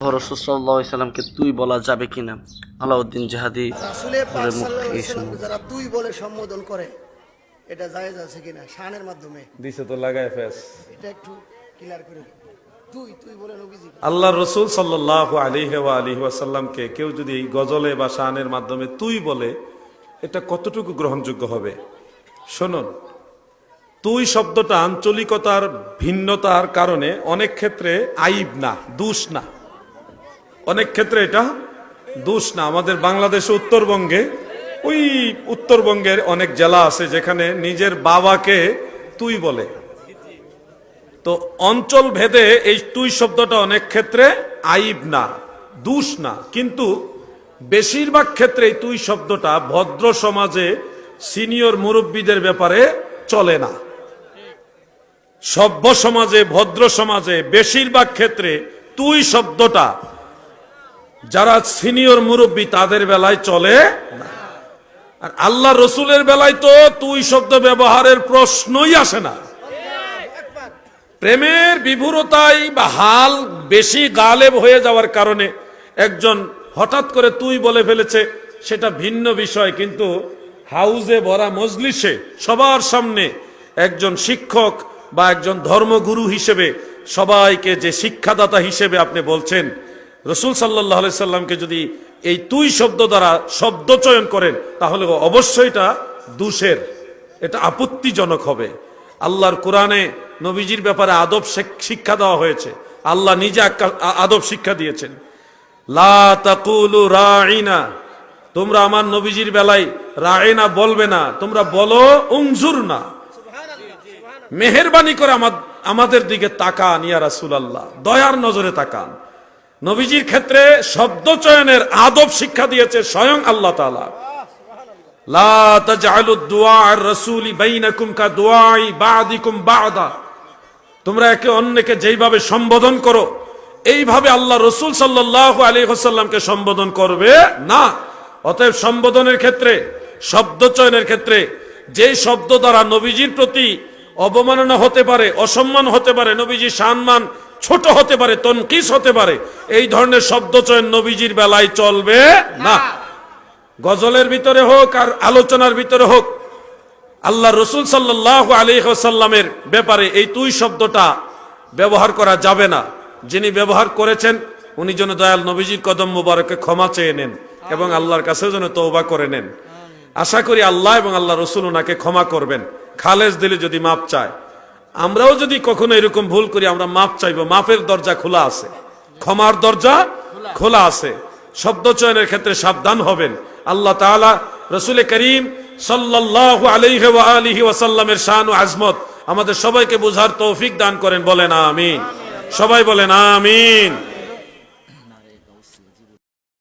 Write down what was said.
রসুল্লাহামকে তুই বলা যাবে কিনা? আলাউদ্দিন জাহাদি যারা তুই বলে সম্বোধন করে এটা জায়েজ আছে কিনা? শানের মাধ্যমে। দিছে তো লাগায় ফেস। এটা একটু ক্লিয়ার করে দিন। তুই তুই বলে নবীজি। আল্লাহ রসুল সাল্লাহ আলিহ আলিহি কেউ যদি এই গজলে বা শানের মাধ্যমে তুই বলে এটা কতটুকু গ্রহণযোগ্য হবে? শুনুন তুই শব্দটা আঞ্চলিকতার ভিন্নতার কারণে অনেক ক্ষেত্রে আইব না দোষ না। অনেক ক্ষেত্রে এটা দোষ না। আমাদের বাংলাদেশে উত্তরবঙ্গে, ওই উত্তরবঙ্গের অনেক জেলা আছে যেখানে নিজের বাবাকে তুই বলে। তো অঞ্চল ভেদে এই তুই শব্দটা অনেক ক্ষেত্রে আইব না, দুষ না। কিন্তু বেশিরভাগ ক্ষেত্রে তুই শব্দটা ভদ্র সমাজে সিনিয়র মুরব্বীদের ব্যাপারে চলে না। সভ্য সমাজে, ভদ্র সমাজে বেশিরভাগ ক্ষেত্রে তুই শব্দটা যারা সিনিয়র মুরব্বী, তাদের বেলায় চলে আর আল্লাহ রসুলের বেলায় তো তুই শব্দ ব্যবহারের প্রশ্নই আসে না। প্রেমের বিভুরতাই বা হাল বেশি গালেব হয়ে যাওয়ার কারণে একজন হঠাৎ করে তুই বলে ফেলেছে, সেটা ভিন্ন বিষয়। কিন্তু হাউজে ভরা মজলিসে সবার সামনে একজন শিক্ষক বা একজন ধর্মগুরু হিসেবে সবাইকে যে শিক্ষাদাতা হিসেবে আপনি বলছেন রসুল সাল্লাহ সাল্লামকে যদি এই তুই শব্দ দ্বারা শব্দ চয়ন করেন, তাহলে অবশ্যই এটা দুষের, এটা আপত্তিজনক হবে। আল্লাহর কোরআনে নবীজির ব্যাপারে আদব শিক্ষা দেওয়া হয়েছে। আল্লাহ নিজে আদব শিক্ষা দিয়েছেন। রাইনা, তোমরা আমার নবীজির বেলায় রায়না বলবে না, তোমরা বলো উংজুর না। মেহরবানি করে আমা- আমাদের দিকে তাকান ইয়া রাসূলুল্লাহ, দয়ার নজরে তাকান। নবীজির ক্ষেত্রে শব্দ চয়নের আদব শিক্ষা দিয়েছে স্বয়ং আল্লাহ তাআলা। লা তাজআলু দুআ আর রাসূলি বাইনাকুম কা দুআই বাদিকুম তোমরা একে অন্যকে যেইভাবে সম্বোধন করো, এইভাবে আল্লাহ রসুল আলাইহি ওয়াসাল্লামকে সম্বোধন করবে না। অতএব সম্বোধনের ক্ষেত্রে, শব্দ চয়নের ক্ষেত্রে যেই শব্দ দ্বারা নবীজির প্রতি অবমাননা হতে পারে, অসম্মান হতে পারে, নবীজির সম্মান ছোট হতে পারে তনকিস হতে পারে এই ধরনের শব্দ চয়ন নবীজির বেলায় চলবে না। গজলের ভিতরে হোক আর আলোচনার ভিতরে হোক আল্লাহ রসুল সাল্লাহ আলিহাসাল্লামের ব্যাপারে এই তুই শব্দটা ব্যবহার করা যাবে না। যিনি ব্যবহার করেছেন উনি যেন দয়াল নবীজির কদম মুবারকে ক্ষমা চেয়ে নেন এবং আল্লাহর কাছে যেন তৌবা করে নেন। আশা করি আল্লাহ এবং আল্লাহ রসুল ওনাকে ক্ষমা করবেন। খালেজ দিলে যদি মাপ চায়। আমরাও যদি কখনো এরকম ভুল করি, আমরা মাপ চাইব। মাপের দরজা খোলা আছে। ক্ষমার দরজা খোলা আছে। শব্দ চয়নের ক্ষেত্রে সাবধান হবেন। আল্লাহ তালা রসুল করিম ওয়াসাল্লামের শান ও আজমত আমাদের সবাইকে বোঝার তৌফিক দান করেন। বলেন আমিন। সবাই বলেন আমিন।